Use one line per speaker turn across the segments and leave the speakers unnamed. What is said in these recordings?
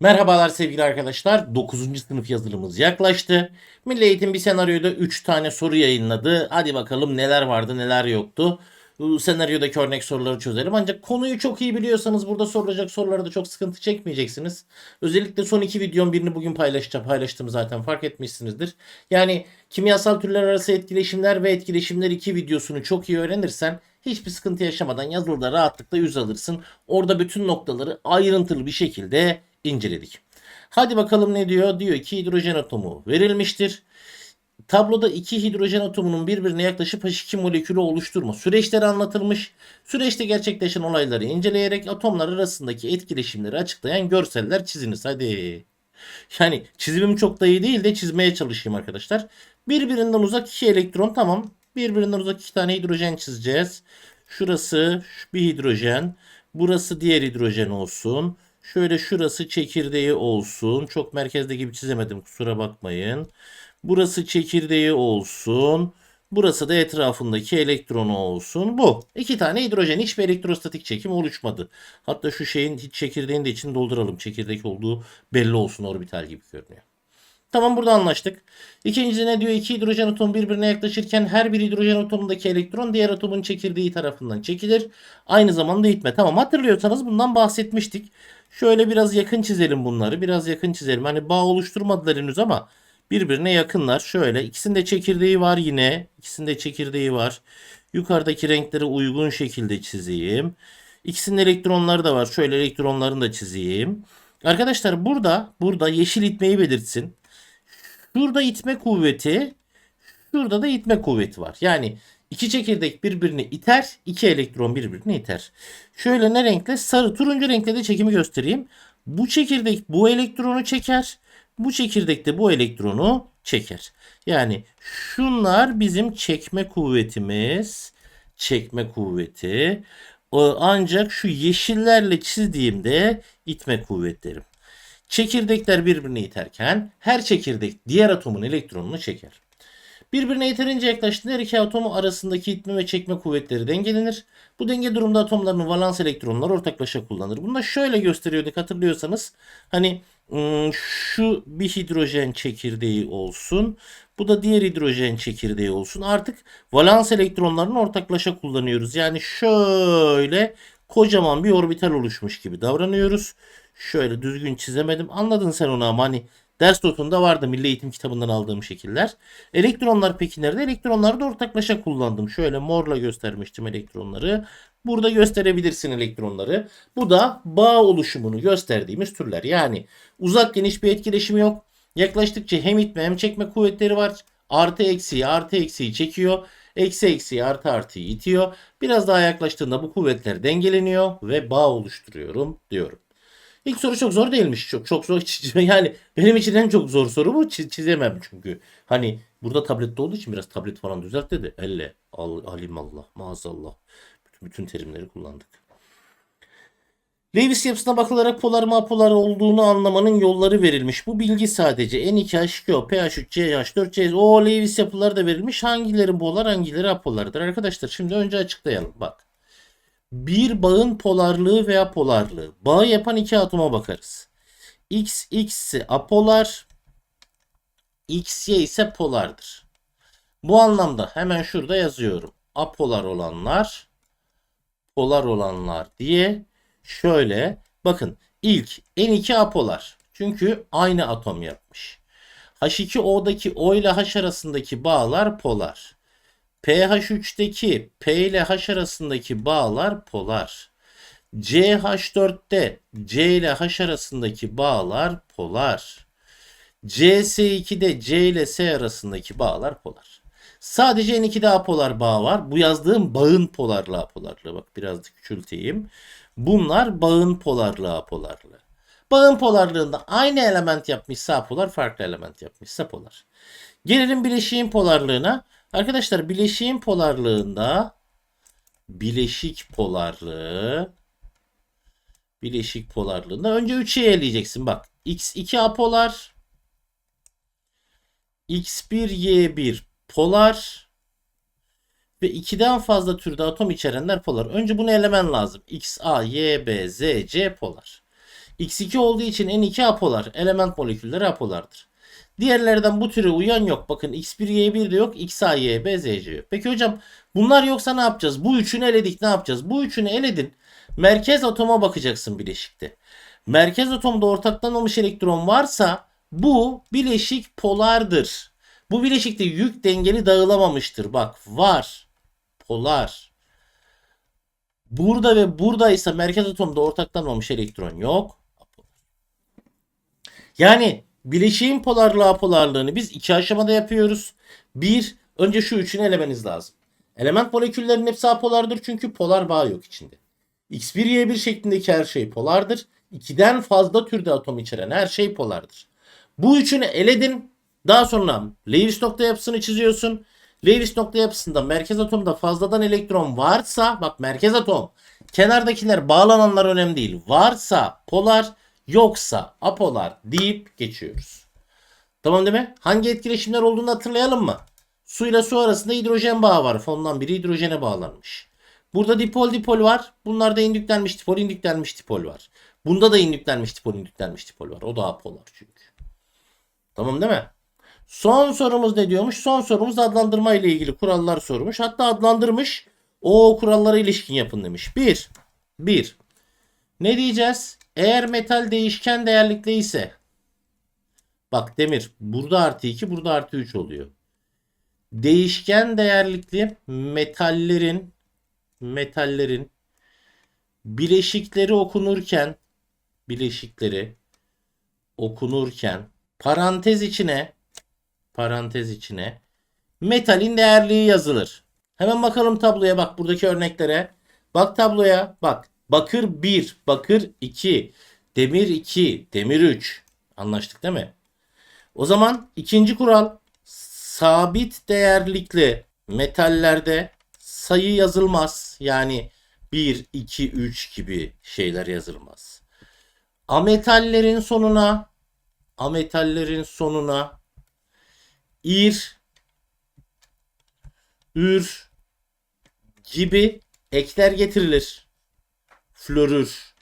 Merhabalar sevgili arkadaşlar. 9. sınıf yazılımız yaklaştı. Milli Eğitim bir senaryoda 3 tane soru yayınladı. Hadi bakalım neler vardı neler yoktu. Senaryodaki örnek soruları çözelim. Ancak konuyu çok iyi biliyorsanız burada sorulacak sorularda çok sıkıntı çekmeyeceksiniz. Özellikle son iki videom birini bugün paylaşacağım. Paylaştım zaten fark etmişsinizdir. Yani kimyasal türler arası etkileşimler ve etkileşimler 2 videosunu çok iyi öğrenirsen hiçbir sıkıntı yaşamadan yazılıda rahatlıkla yüz alırsın. Orada bütün noktaları ayrıntılı bir şekilde inceledik. Hadi bakalım ne diyor? Diyor ki hidrojen atomu verilmiştir. Tabloda iki hidrojen atomunun birbirine yaklaşıp H2 molekülü oluşturma süreçleri anlatılmış. Süreçte gerçekleşen olayları inceleyerek atomlar arasındaki etkileşimleri açıklayan görseller çiziniz. Hadi. Yani çizimim çok da iyi değil de çizmeye çalışayım arkadaşlar. Birbirinden uzak iki elektron tamam. Birbirinden uzak iki tane hidrojen çizeceğiz. Şurası bir hidrojen. Burası diğer hidrojen olsun. Şöyle şurası çekirdeği olsun. Çok merkezde gibi çizemedim kusura bakmayın. Burası çekirdeği olsun. Burası da etrafındaki elektronu olsun. Bu. İki tane hidrojen. Hiçbir elektrostatik çekim oluşmadı. Hatta şu şeyin hiç çekirdeğini de içine dolduralım. Çekirdek olduğu belli olsun orbital gibi görünüyor. Tamam burada anlaştık. İkincisi ne diyor? İki hidrojen atom birbirine yaklaşırken her bir hidrojen atomundaki elektron diğer atomun çekirdeği tarafından çekilir. Aynı zamanda itme. Tamam hatırlıyorsanız bundan bahsetmiştik. Şöyle biraz yakın çizelim bunları. Biraz yakın çizelim. Hani bağ oluşturmadılar henüz ama birbirine yakınlar. Şöyle ikisinde çekirdeği var yine. İkisinde çekirdeği var. Yukarıdaki renklere uygun şekilde çizeyim. İkisinin elektronları da var. Şöyle elektronlarını da çizeyim. Arkadaşlar burada burada yeşil itmeyi belirtsin. Şurada itme kuvveti, şurada da itme kuvveti var. Yani iki çekirdek birbirini iter, iki elektron birbirini iter. Şöyle ne renkle? Sarı, turuncu renkle de çekimi göstereyim. Bu çekirdek bu elektronu çeker. Bu çekirdek de bu elektronu çeker. Yani şunlar bizim çekme kuvvetimiz. Çekme kuvveti. O- Ancak şu yeşillerle çizdiğimde itme kuvvetlerim. Çekirdekler birbirini iterken her çekirdek diğer atomun elektronunu çeker. Birbirine yeterince yaklaştığında her iki atomu arasındaki itme ve çekme kuvvetleri dengelenir. Bu denge durumda atomların valans elektronları ortaklaşa kullanır. Bunu da şöyle gösteriyorduk hatırlıyorsanız. Hani ım, şu bir hidrojen çekirdeği olsun. Bu da diğer hidrojen çekirdeği olsun. Artık valans elektronlarını ortaklaşa kullanıyoruz. Yani şöyle kocaman bir orbital oluşmuş gibi davranıyoruz. Şöyle düzgün çizemedim. Anladın sen onu ama hani ders notunda vardı Milli Eğitim kitabından aldığım şekiller. Elektronlar peki nerede? Elektronları da ortaklaşa kullandım. Şöyle morla göstermiştim elektronları. Burada gösterebilirsin elektronları. Bu da bağ oluşumunu gösterdiğimiz türler. Yani uzak geniş bir etkileşimi yok. Yaklaştıkça hem itme hem çekme kuvvetleri var. Artı eksiği artı eksiği çekiyor. Eksi eksiği artı artıyı itiyor. Biraz daha yaklaştığında bu kuvvetler dengeleniyor ve bağ oluşturuyorum diyorum. İlk soru çok zor değilmiş. Çok çok zor. Yani benim için en çok zor soru bu. Çiz- çizemem çünkü. Hani burada tablette olduğu için biraz tablet falan düzelt dedi. Elle. Al, alimallah. Maazallah. Bütün, bütün terimleri kullandık. Lewis yapısına bakılarak polar mı apolar olduğunu anlamanın yolları verilmiş. Bu bilgi sadece N2H2O, pH3, CH4, CH. O Lewis yapıları da verilmiş. Hangileri polar, hangileri apolardır? Arkadaşlar şimdi önce açıklayalım. Bak. Bir bağın polarlığı veya polarlığı. Bağı yapan iki atoma bakarız. X, X ise apolar. X, Y ise polardır. Bu anlamda hemen şurada yazıyorum. Apolar olanlar, polar olanlar diye şöyle bakın ilk N2 apolar. Çünkü aynı atom yapmış. H2O'daki O ile H arasındaki bağlar polar. pH3'teki P ile H arasındaki bağlar polar. CH4'te C ile H arasındaki bağlar polar. CS2'de C ile S arasındaki bağlar polar. Sadece N2'de apolar bağ var. Bu yazdığım bağın polarlığı apolarlığı. Bak biraz da küçülteyim. Bunlar bağın polarlığı apolarlığı. Bağın polarlığında aynı element yapmışsa apolar, farklı element yapmışsa polar. Gelelim bileşiğin polarlığına. Arkadaşlar bileşiğin polarlığında bileşik polarlığı bileşik polarlığında önce 3'ü eleyeceksin. Bak X2 apolar X1 Y1 polar ve 2'den fazla türde atom içerenler polar. Önce bunu elemen lazım. X, A, Y, B, Z, C polar. X2 olduğu için N2 apolar. Element molekülleri apolardır. Diğerlerden bu türe uyan yok. Bakın X1, Y1 de yok. XA, YB, ZC yok. Peki hocam bunlar yoksa ne yapacağız? Bu üçünü eledik ne yapacağız? Bu üçünü eledin. Merkez atoma bakacaksın bileşikte. Merkez atomda ortaktan olmuş elektron varsa bu bileşik polardır. Bu bileşikte yük dengeli dağılamamıştır. Bak var. Polar. Burada ve buradaysa merkez atomda ortaktan olmuş elektron yok. Yani bileşiğin polarlığı apolarlığını biz iki aşamada yapıyoruz. Bir, önce şu üçünü elemeniz lazım. Element moleküllerinin hepsi apolardır çünkü polar bağ yok içinde. X1, Y1 şeklindeki her şey polardır. İkiden fazla türde atom içeren her şey polardır. Bu üçünü eledin. Daha sonra Lewis nokta yapısını çiziyorsun. Lewis nokta yapısında merkez atomda fazladan elektron varsa bak merkez atom kenardakiler bağlananlar önemli değil. Varsa polar yoksa apolar deyip geçiyoruz. Tamam değil mi? Hangi etkileşimler olduğunu hatırlayalım mı? Suyla su arasında hidrojen bağı var. Fondan biri hidrojene bağlanmış. Burada dipol dipol var. Bunlarda indüklenmiş dipol indüklenmiş dipol var. Bunda da indüklenmiş dipol indüklenmiş dipol var. O da apolar çünkü. Tamam değil mi? Son sorumuz ne diyormuş? Son sorumuz adlandırma ile ilgili kurallar sormuş. Hatta adlandırmış. O kurallara ilişkin yapın demiş. 1. 1. Ne diyeceğiz? Eğer metal değişken değerlikli ise bak demir burada artı 2 burada artı 3 oluyor. Değişken değerlikli metallerin metallerin bileşikleri okunurken bileşikleri okunurken parantez içine parantez içine metalin değerliği yazılır. Hemen bakalım tabloya bak buradaki örneklere. Bak tabloya bak. Bakır 1, bakır 2, demir 2, demir 3. Anlaştık değil mi? O zaman ikinci kural sabit değerlikli metallerde sayı yazılmaz. Yani 1, 2, 3 gibi şeyler yazılmaz. Ametallerin sonuna ametallerin sonuna ir, ür gibi ekler getirilir. Florür,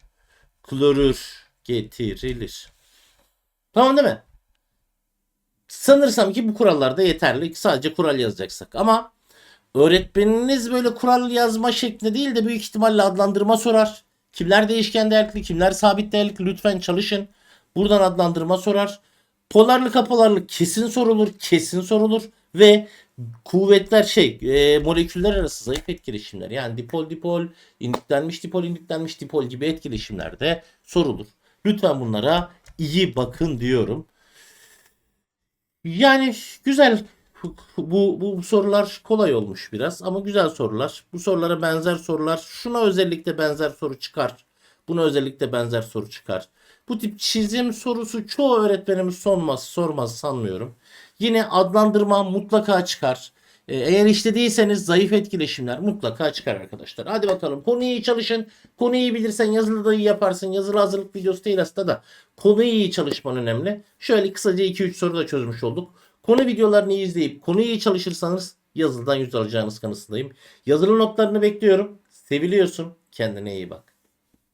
klorür getirilir. Tamam değil mi? Sanırsam ki bu kurallar da yeterli. Sadece kural yazacaksak. Ama öğretmeniniz böyle kural yazma şeklinde değil de büyük ihtimalle adlandırma sorar. Kimler değişken değerli, kimler sabit değerli lütfen çalışın. Buradan adlandırma sorar. Polarlık apolarlık kesin sorulur. Kesin sorulur. Ve kuvvetler şey e, moleküller arası zayıf etkileşimler yani dipol dipol indüklenmiş dipol indüklenmiş dipol gibi etkileşimlerde sorulur. Lütfen bunlara iyi bakın diyorum. Yani güzel bu, bu sorular kolay olmuş biraz ama güzel sorular. Bu sorulara benzer sorular şuna özellikle benzer soru çıkar. Buna özellikle benzer soru çıkar. Bu tip çizim sorusu çoğu öğretmenimiz sormaz, sormaz sanmıyorum. Yine adlandırma mutlaka çıkar. Ee, Eğer işte değilseniz zayıf etkileşimler mutlaka çıkar arkadaşlar. Hadi bakalım konuyu iyi çalışın. Konuyu iyi bilirsen yazılı da iyi yaparsın. Yazılı hazırlık videosu değil aslında da. Konuyu iyi çalışman önemli. Şöyle kısaca 2-3 soru da çözmüş olduk. Konu videolarını izleyip konuyu iyi çalışırsanız yazılıdan yüz alacağınız kanısındayım. Yazılı notlarını bekliyorum. Seviliyorsun. Kendine iyi bak.